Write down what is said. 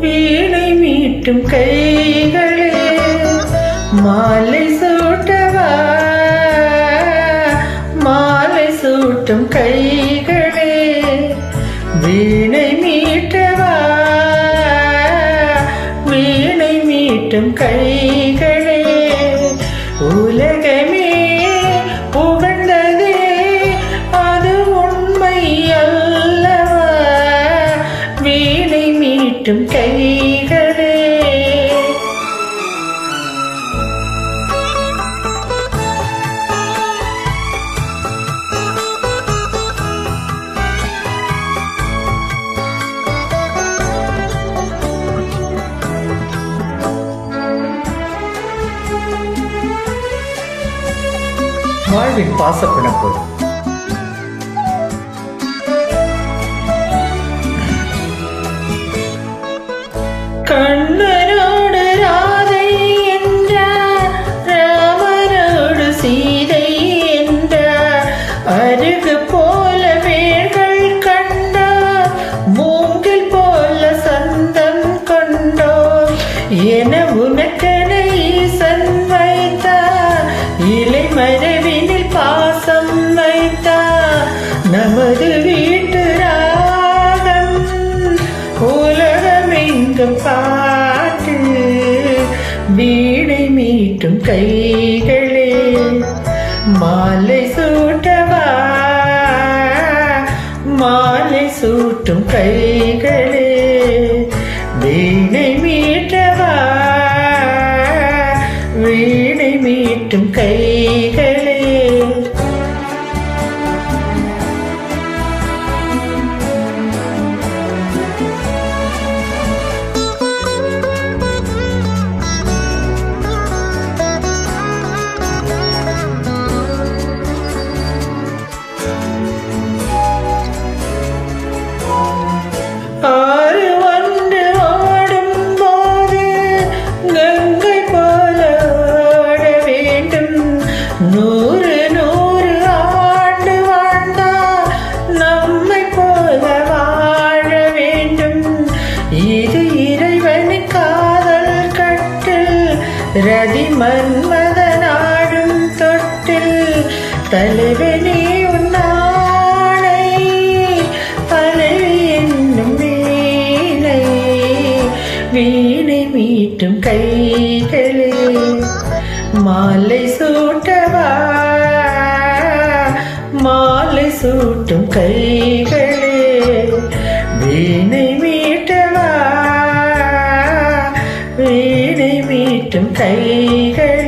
வீணை மீட்டும் கைகளே மாலை சூட்டவா? மாலை சூட்டும் கைகளே வீணை மீட்டவா? வீணை மீட்டும் கைகள். மீட்டும் கைகளே. வாழ்வின் பாசப்பிணப்பு அருகு போல வேர்கள் கண்டார் மூங்கில் போல சந்தம் கொண்டோர் என உனக்கென ஈசன் வைத்தார் இலை மறைவினில் பாசம் வைத்தார் நமது வீட்டு ராகம் உலகமெங்கும் பாட்டு வீடை மீட்டும் கைகளே மாலை சூட்டவா சூட்டும் கைகளே வீணை மீ நூறு நூறு ஆண்டு வாழ்ந்தால் நம்மை போல வாழ வேண்டும். இது இறைவனின் காதல் கட்டு ரதி மன்மத நாடும் தொட்டில். தலைவனே உன்னானை பலவி என்னும் வீணை வீணை மீட்டும் கைகளே. மாலை சூட்டவா மாலை சூட்டும் கைகளே வீணை மீட்டவா வீணை மீட்டும் கைகளே